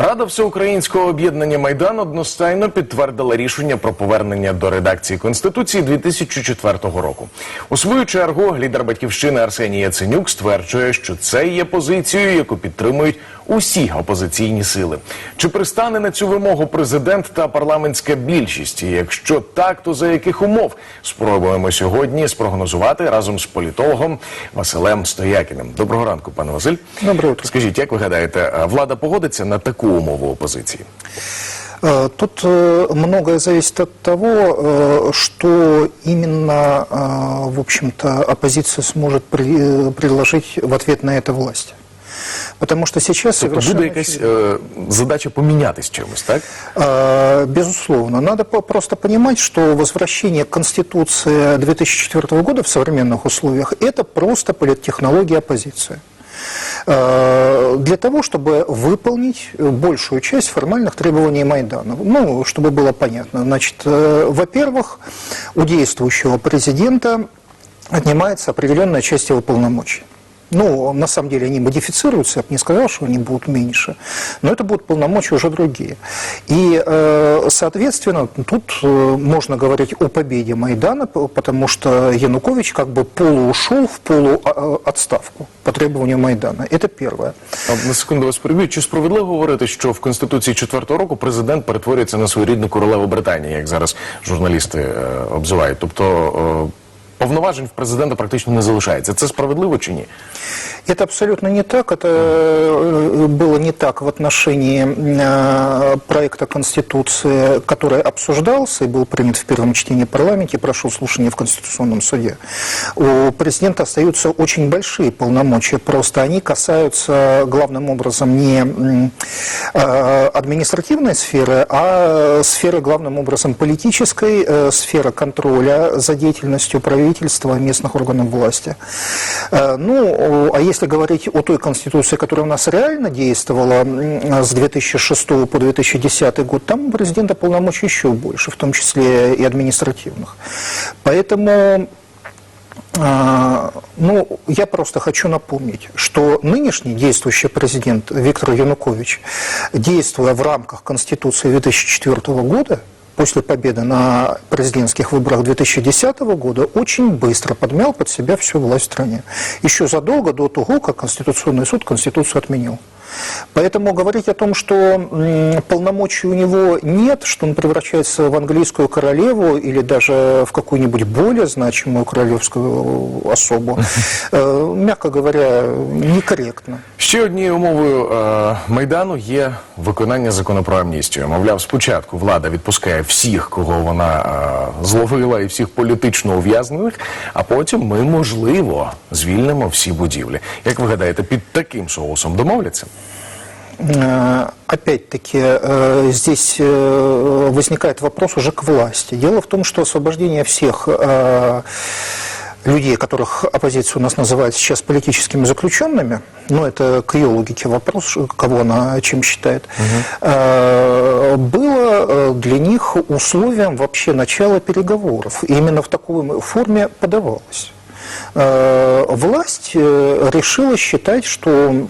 Рада всеукраїнського об'єднання Майдан одностайно підтвердила рішення про повернення до редакції конституції 2004 року. У свою чергу лідер батьківщини Арсеній Яценюк стверджує, що це є позицією, яку підтримують усі опозиційні сили. Чи пристане на цю вимогу президент та парламентська більшість? І якщо так, то за яких умов спробуємо сьогодні спрогнозувати разом з політологом Василем Стоякіним. Доброго ранку, пане Василь. Доброе утро. Скажіть, як ви гадаєте, а влада погодиться на таку умову опозиції? Э, Тут э, многое зависит от того, э, что именно, э, в общем-то, оппозиция сможет при- э, предложить в ответ на это власти. Потому что сейчас Тобто совершенно буде якась е, задача помінятись чимось, так? Э, Безусловно. Надо по- просто понимать, что возвращение к Конституции 2004 года в современных условиях – это просто политтехнология оппозиции. Э, Для того, чтобы выполнить большую часть формальных требований Майдана. Ну, чтобы было понятно. Значит, э, во-первых, у действующего президента отнимается определенная часть его полномочий. Ну, на самом деле они модифицируются, я бы не сказал, что они будут меньше, но это будут полномочия уже другие. И, э, соответственно, тут э, можно говорить о победе Майдана, п- потому что Янукович как бы полуушел в полуотставку по требованию Майдана. Это первое. А, На секунду вас переб'ю. Чи справедливо говорити, що в Конституції 4-го року президент перетворюється на своєрідну королеву Британії, як зараз журналісти е, обзивають? Тобто е, повноважень в президента практично не залишається. Це справедливо чи ні? Это абсолютно не так. Это э, было не так в отношении э, проекта Конституции, который обсуждался и был принят в первом чтении парламенте, прошел слушание в Конституционном суде. У президента остаются очень большие полномочия, просто они касаются главным образом не э, административной сферы, а сферы главным образом политической, сфера контроля за деятельностью правительства, местных органов власти. Э, Ну, а если говорить о той Конституции, которая у нас реально действовала с 2006 по 2010 год, там у президента полномочий еще больше, в том числе и административных. Поэтому а, Ну, я просто хочу напомнить, что нынешний действующий президент Виктор Янукович, действуя в рамках Конституции 2004 года, после победы на президентских выборах 2010 года, очень быстро подмял под себя всю власть в стране. Еще задолго до того, как Конституционный суд Конституцию отменил. Поэтому говорить о том, что м, полномочий у него нет, что он превращается в английскую королеву или даже в какую-нибудь более значимую королевскую особу, э, мягко говоря, некорректно. Ще однією умовою е, майдану є виконання закону про амністію. Мовляв, спочатку влада відпускає всіх, кого вона е, зловила, і всіх політично ув'язнених, а потім ми, можливо, звільнимо всі будівлі. Як ви гадаєте, під таким соусом домовляться? Э, Опять-таки, э, здесь э, возникает вопрос уже к власти. Дело в том, что освобождение всех людей, которых оппозиция у нас называет сейчас политическими заключенными, ну, это к ее логике вопрос, кого она чем считает, э, было для них условием вообще начала переговоров. И именно в такой форме подавалось. Власть решила считать, что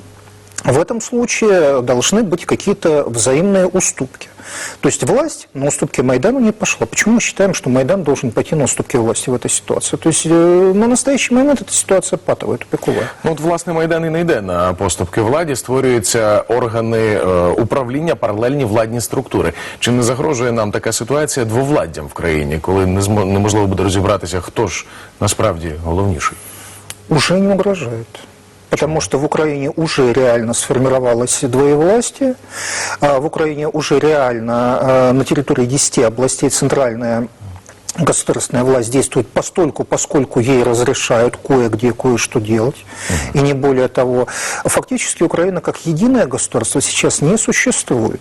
в этом случае должны быть какие-то взаимные уступки. То есть власть на уступки Майдану не пошла. Почему мы считаем, что Майдан должен пойти на уступки власти в этой ситуации? То есть э, на настоящий момент эта ситуация патовая, тупиковая. Ну, от, власне, Майдан і не йде на поступки владі, створюються органи е, управління, паралельні владні структури. Чи не загрожує нам така ситуація двовладдям в країні, коли не змо- неможливо буде розібратися, хто ж насправді головніший? Уже не угрожает. Потому что в Украине уже реально сформировалось двоевластие, а в Украине уже реально э, на территории 10 областей центральная государственная власть действует постольку, поскольку ей разрешают кое-где кое-что делать, и не более того. Фактически Украина как единое государство сейчас не существует.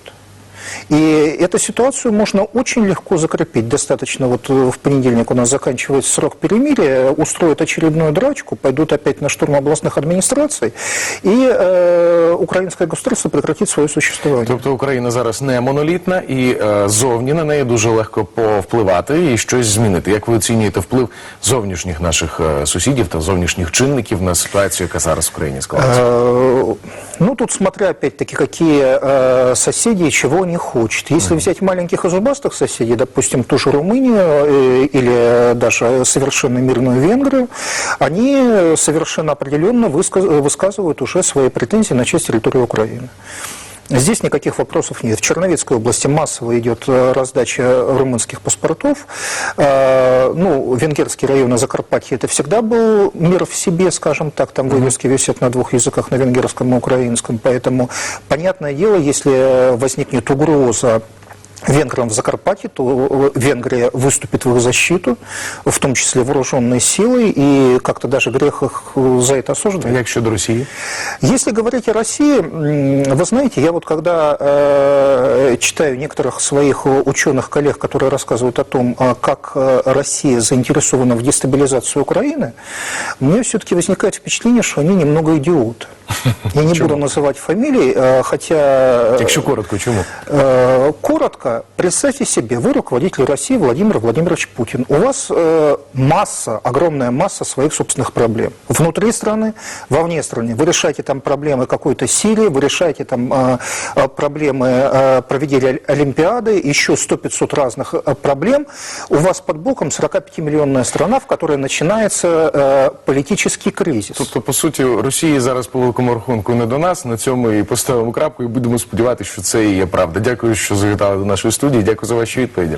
И эту ситуацию можно очень легко закрепить. Достаточно вот э, в понедельник у нас заканчивается срок перемирия, устроят очередную драчку, пойдут опять на штурм областных администраций, и э, украинское государство прекратит свое существование. Тобто Україна зараз не монолітна і е, зовні на неї дуже легко повпливати і щось змінити. Як ви оцінюєте вплив зовнішніх наших е, сусідів та зовнішніх чинників на ситуацію, яка зараз в країні складається? Э, ну, тут смотря, опять-таки, какие э, соседи и чего они хочет. Если взять маленьких и зубастых соседей, допустим, ту же Румынию э, или даже совершенно мирную Венгрию, они совершенно определенно высказ- высказывают уже свои претензии на часть территории Украины. Здесь никаких вопросов нет. В Черновецкой области массово идет э, раздача румынских паспортов. Э, Ну, венгерский район на Закарпатье это всегда был мир в себе, скажем так. Там вывески висят на двух языках, на венгерском и украинском. Поэтому, понятное дело, если возникнет угроза венграм в Закарпатье, то э, Венгрия выступит в их защиту, в том числе вооруженной силой, и как-то даже грех их э, за это осуждать. Як щодо Росії? Если говорить о России, вы знаете, я вот когда э, читаю некоторых своих ученых коллег, которые рассказывают о том, а, как э, Россия заинтересована в дестабилизации Украины, мне все-таки возникает впечатление, что они немного идиоты. Я не буду называть фамилии, э, хотя... э, Якщо коротко, чому? Э, Коротко, представьте себе, вы руководитель России Владимир Владимирович Путин. У вас э, масса, огромная масса своих собственных проблем. Внутри страны, вовне страны. Вы решаете там проблемы какой-то Сирии, вы решаете там э, э, проблемы э, проведения Олимпиады, еще 100-500 разных э, проблем. У вас под боком 45-миллионная страна, в которой начинается э, политический кризис. Тобто, по суті, Росії зараз по великому рахунку не до нас. На цьому і поставимо крапку, і будемо сподіватися, що це і є правда. Дякую, що завітали до нашої студії. Дякую за ваші відповіді.